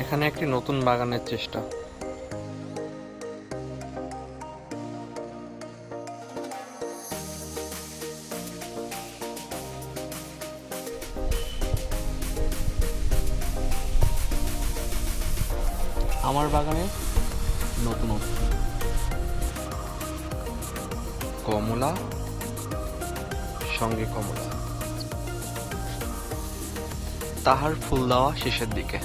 এখানে একটি নতুন বাগানের চেষ্টা। আমার বাগানে নতুনত্ব কমলা, সঙ্গে কমলা। তাহার ফুল দেওয়া শেষের দিকে।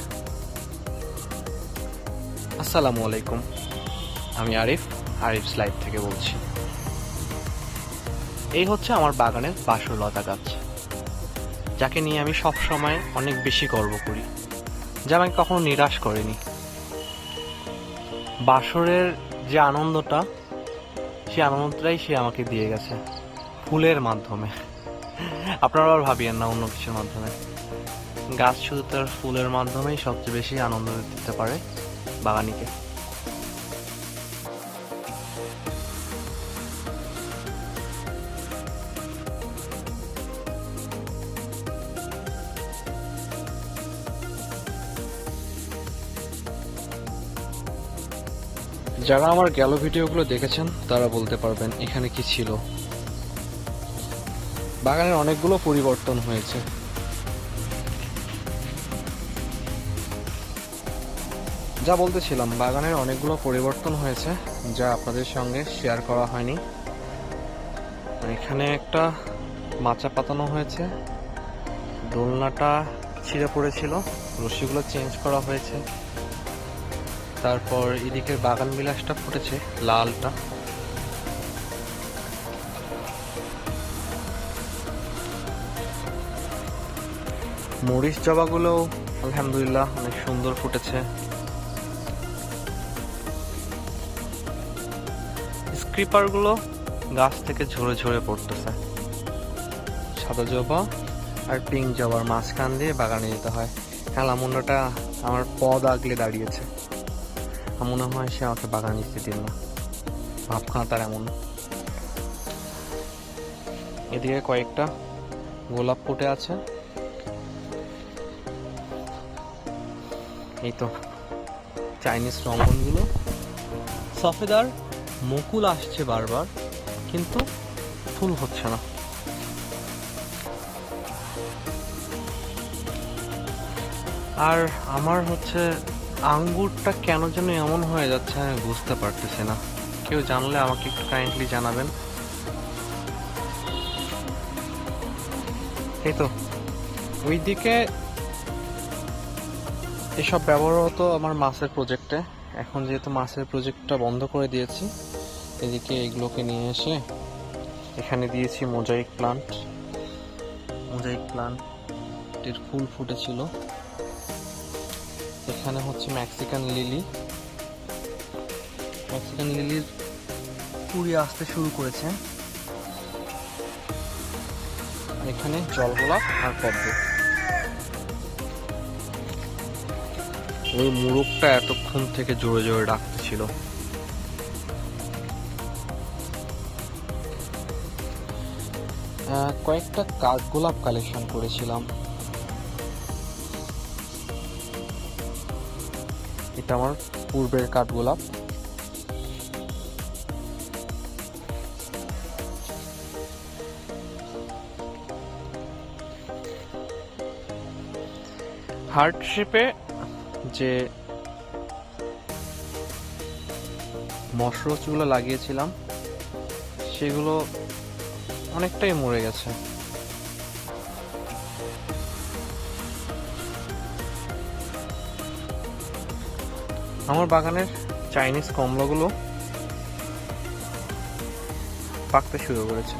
আসসালামু আলাইকুম। আমি আরিফ আরিফ স্লাইড থেকে বলছি। এই হচ্ছে আমার বাগানের বাসরলতা গাছ। যাকে নিয়ে আমি সব সময় অনেক বেশি গর্ব করি, যা আমাকে কখনো নিরাশ করেনি। বাসরের যে আনন্দটা সেই আনন্দটাই সে আমাকে দিয়ে গেছে, ফুলের মাধ্যমে। আপনারা আর ভাবিয়েন না অন্য কিছুর মাধ্যমে। গাছ শুধু তার ফুলের মাধ্যমেই সবচেয়ে বেশি আনন্দ দিতে পারে। বাগানিকে। যারা আমার গেল ভিডিওগুলো দেখেছেন, তারা বলতে পারবেন এখানে কি ছিল। বাগানের অনেকগুলো পরিবর্তন হয়েছে। যা বলতেছিলাম, বাগানের অনেকগুলো পরিবর্তন হয়েছে যা আপনাদের সঙ্গে শেয়ার করা হয়নি। এখানে একটা মাচা পাতানো হয়েছে। দোলনাটা ছিঁড়ে পড়েছিল, রশিগুলো চেঞ্জ করা হয়েছে। তারপর এদিকের বাগান বিলাসটা ফুটেছে, লালটা। মরিচ জবাগুলো আলহামদুলিল্লাহ, অনেক সুন্দর ফুটেছে। স্ক্রিপারগুলো গাছ থেকে ঝরে ঝরে পড়তেছে। সাদা জবা আর পিঙ্ক জবার মাঝখান দিয়ে বাগানে যেতে হয়। হেলামুন্ডাটা আমার পদ আগলে দাঁড়িয়েছে। মনে হয় সে আমাকে বাগান দিতে দিল না। ভাবখানা তার এমন। এদিকে কয়েকটা গোলাপ ফুটে আছে। এই তো, চাইনিজ রঙ্গনগুলো সফেদার মুকুল আসছে বারবার, কিন্তু ফুল হচ্ছে না। আর আমার হচ্ছে আঙ্গুরটা কেন যেন এমন হয়ে যাচ্ছে আমি বুঝতে পারতেছি না। কেউ জানলে আমাকে একটু কাইন্ডলি জানাবেন। এই তো, ওইদিকে এসব ব্যবহার হতো আমার মাছের প্রজেক্টে এখন যেহেতু মাছের প্রজেক্টটা বন্ধ করে দিয়েছি এদিকে এগুলোকে নিয়ে এসে এখানে দিয়েছি মোজাইক প্লান্ট। মোজাইক প্লান্টের ফুল ফুটেছিল। এখানে হচ্ছে ম্যাক্সিকান লিলি। ম্যাক্সিকান লিলির কুড়ি আসতে শুরু করেছে। এখানে জলগোলাপ আর পদ্ম। ওই মুরগটা এতক্ষণ থেকে জোরে জোরে ডাকতেছিল। কয়েকটা কাঠগোলাপ কালেকশন করেছিলাম। এটা আমার পূর্বের কাঠগোলাপ হার্ট শেপে যে মশরচগুলো লাগিয়েছিলাম সেগুলো অনেকটাই মরে গেছে। আমার বাগানের চাইনিজ কমলাগুলো পাকতে শুরু করেছে।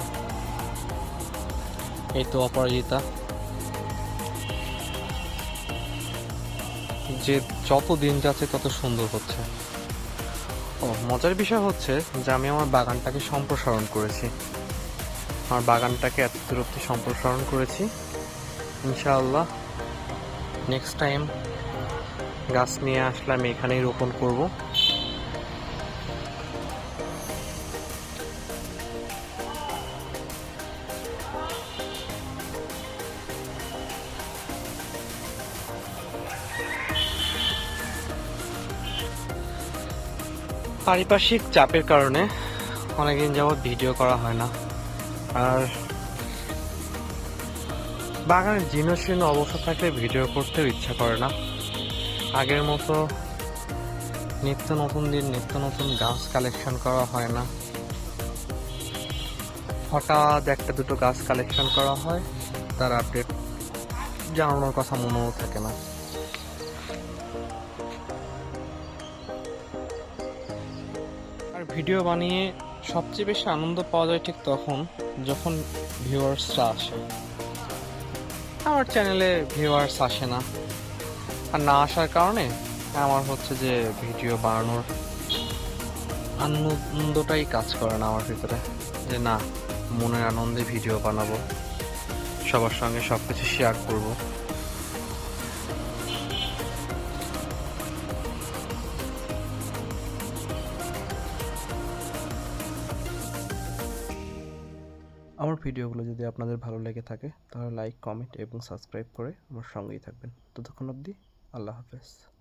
এই তো অপরাজিতা। যে যত দিন যাচ্ছে, তত সুন্দর হচ্ছে। ও, মজার বিষয় হচ্ছে যে আমি আমার বাগানটাকে সম্প্রসারণ করেছি। আমার বাগানটাকে এত দূর অব্দি সম্প্রসারণ করেছি। ইনশাআল্লাহ নেক্সট টাইম গাছ নিয়ে আসলে আমি এখানেই রোপণ করব। পারিপার্শ্বিক চাপের কারণে অনেকদিন যাবৎ ভিডিও করা হয় না। আর বাগানের জীর্ণশীর্ণ অবস্থা থাকলে ভিডিও করতেও ইচ্ছা করে না। আগের মতো নিত্য নতুন দিন, নিত্য নতুন গাছ কালেকশন করা হয় না। হঠাৎ একটা দুটো গাছ কালেকশন করা হয়, তার আপডেট জানানোর কথা মনেও থাকে না। আর ভিডিও বানিয়ে সবচেয়ে বেশি আনন্দ পাওয়া যায় ঠিক তখন যখন ভিউয়ার্সরা আসে। আমার চ্যানেলে ভিউয়ার্স আসে না। আর না আসার কারণে আমার হচ্ছে যে ভিডিও বানানোর আনন্দটাই কাজ করে না আমার ভিতরে। যে না, মনের আনন্দে ভিডিও বানাবো, সবার সঙ্গে সব কিছু শেয়ার করব। আমার ভিডিওগুলো যদি আপনাদের ভালো লেগে থাকে, তাহলে লাইক কমেন্ট এবং সাবস্ক্রাইব করে আমার সঙ্গেই থাকবেন। ততক্ষণ অবধি আল্লাহ হাফেজ।